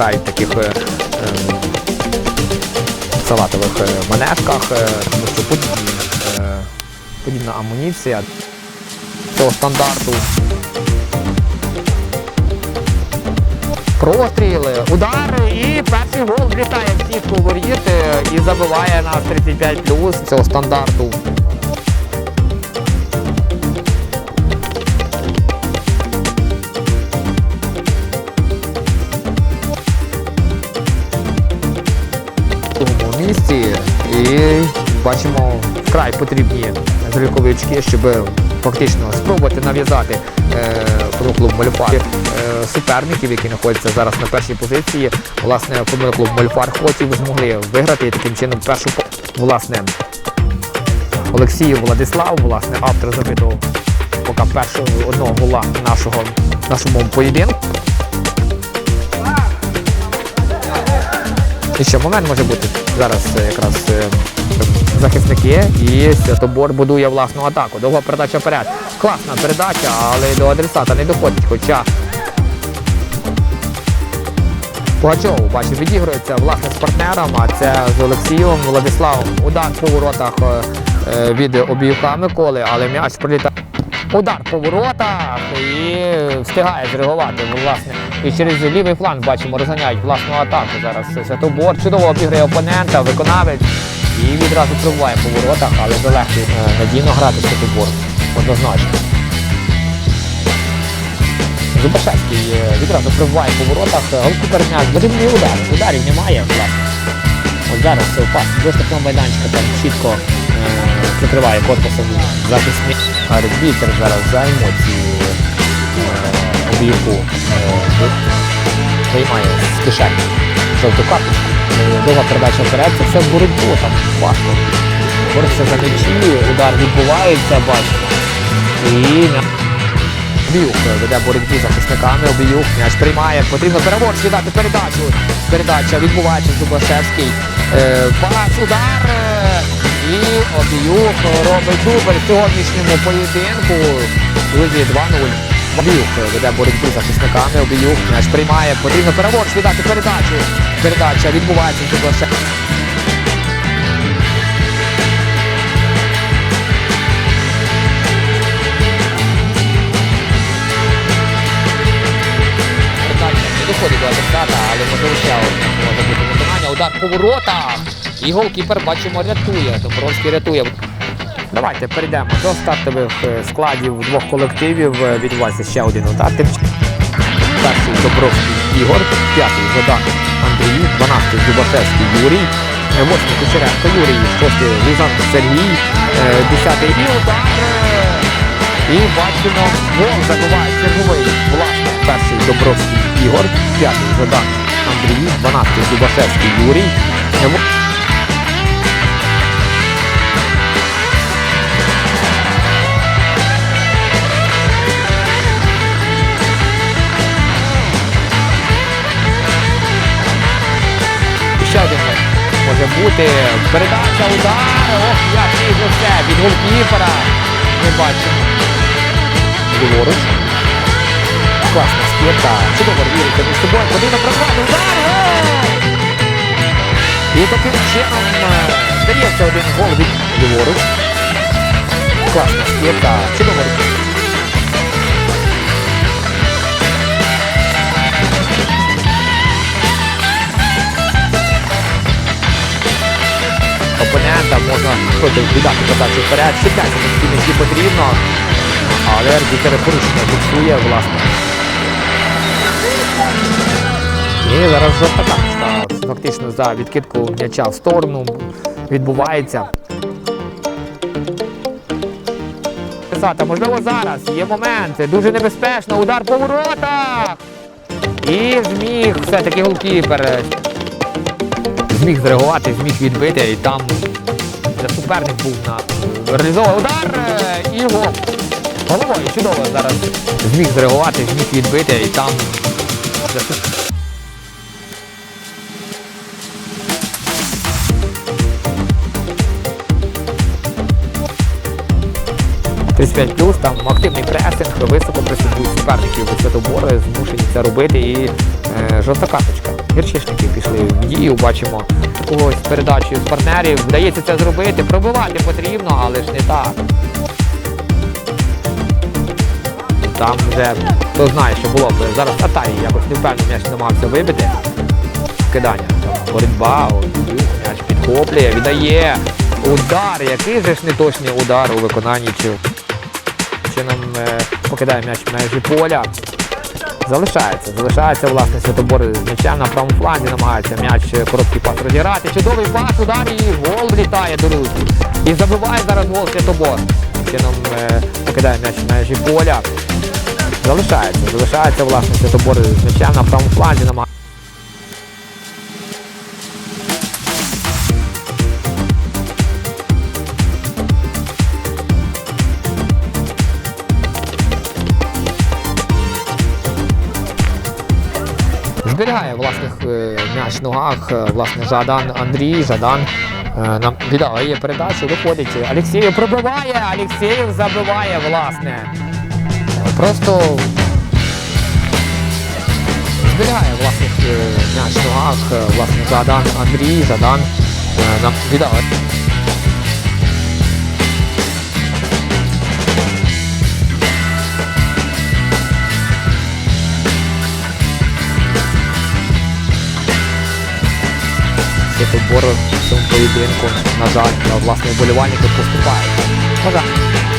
грають таких е, ем, салатових е, манежках, е, тому що подібні, е, подібна амуніція цього стандарту. Простріли, удари і перший гол влітає в сітку воріт е, і забиває нас 35 плюс цього стандарту. І бачимо вкрай потрібні залікові очки, щоб фактично спробувати нав'язати е, клуб Мольфар е, суперників, які знаходяться зараз на першій позиції. Власне, клуб Мольфар хотів змогли виграти і таким чином першу власне Олексіїв Владислав, власне, автор забитого поки першого одного гола нашого нашому поєдинку. І що момент може бути зараз е, якраз е, захисники і Святобор будує власну атаку. Довга передача вперед. Класна передача, але до адресата не доходить. Хоча Пугачов, бачу, відігрується власне з партнером, а це з Олексієм Владиславом. Удар по воротах е, від обіюка Миколи, але м'яч прилітає. Удар по воротах і встигає зреагувати. Власне. І через лівий фланг бачимо, розганяють власну атаку. Зараз Святобор чудово обіграє опонента, виконавець і відразу пробуває по воротах, але залегший е, надійно грати Святобор. Однозначно. Зубашевський е, відразу пробуває по воротах, голкіпер м'яч, потрібний удар. Ударів немає, власне. Ось зараз е, пас до штрафного майданчика там чітко е, прикриває корпусом захисник. Арбітер зараз за емоції е, обійку е, виймає з кишені жовту карточку. Е, Довга передача вперед, це все боротьбу, там важко. Бореться за м'ячі, удар відбувається, бачимо. І м'я- Обіюк веде боротьбу з захисниками, Обіюк м'яч приймає, потрібно перевод віддати передачу. Передача відбувається Зубашевський. Е, пас, удар. І Обіюк робить дубль в сьогоднішньому поєдинку. Друзі, 2-0. Обіюк веде боротьбу з захисниками, Обіюк м'яч приймає, потрібно перевод віддати передачу. Передача відбувається Зубашевський. Передача не доходить до адресата, але можливо ще може бути. Удар по воротах. І голкіпер бачимо рятує. Домбровський рятує. Давайте перейдемо до стартових е, складів двох колективів. Е, Відбувається ще один удар. Перший Добровський Ігор, п'ятий Жадан Андрій, 12 Зубашевський Юрій, е, восьмий Кучеренко Юрій, шостий Лузанко Сергій, десятий і удар. І бачимо, гол забиває черговий власне перший Добровський Ігор, п'ятий Жадан Андрій, 12 Зубашевський Юрій. Е, во- Ще один може бути. Передача, удар. Ох, який же все. Від голкіпера. Ми бачимо. Ліворуч. Класна скидка. Чудово віриться між собою. Потрібно прокладу. Удар. І таким чином е, здається один гол від ліворуч. Класна скидка. Чудово. опонента, можна віддати подачу вперед. Чекайте, наскільки потрібно. Але арбітер порушення фіксує, власне. І зараз жовта карточка. Фактично за відкидку м'яча в сторону відбувається. Можливо, зараз є момент. Дуже небезпечно. Удар по воротах. І зміг все-таки голкіпер зміг зреагувати, зміг відбити і там суперник був на реалізовував удар е, і гол. Головою чудово зараз зміг зреагувати, зміг відбити і там 35 плюс, там активний пресинг, високо пресингують суперників Святобори, змушені це робити і е, жовта карточка. Гірчишники пішли в дію, бачимо когось з передачею з партнерів. Вдається це зробити. Пробивати потрібно, але ж не так. Там вже хто знає, що було б. Зараз Атай якось не впевнено м'яч намагався вибити. Кидання. Боротьба, м'яч підхоплює, віддає. Удар, який же ж неточний удар у виконанні чином е, покидає м'яч в межі поля. Залишається, залишається власне Святобор з м'ячем на правому фланзі, намагається м'яч е, короткий пас розіграти. Чудовий пас, удар і гол влітає до руки. І забиває зараз гол Святобор. Чином е, покидає м'яч в межі поля. Залишається, залишається власне Святобор з м'ячем на правому фланзі, намагається. Зберігає власних е, м'яч в ногах, е, власне, Жадан Андрій, Жадан е, нам віддає передачу, виходить. Алексєєв пробиває, Алексєєв забиває, власне. Просто зберігає власних м'яч в ногах, власне, Жадан Андрій, Жадан нам віддає. В цьому поєдинку, на жаль, власне, вболівальники поступають.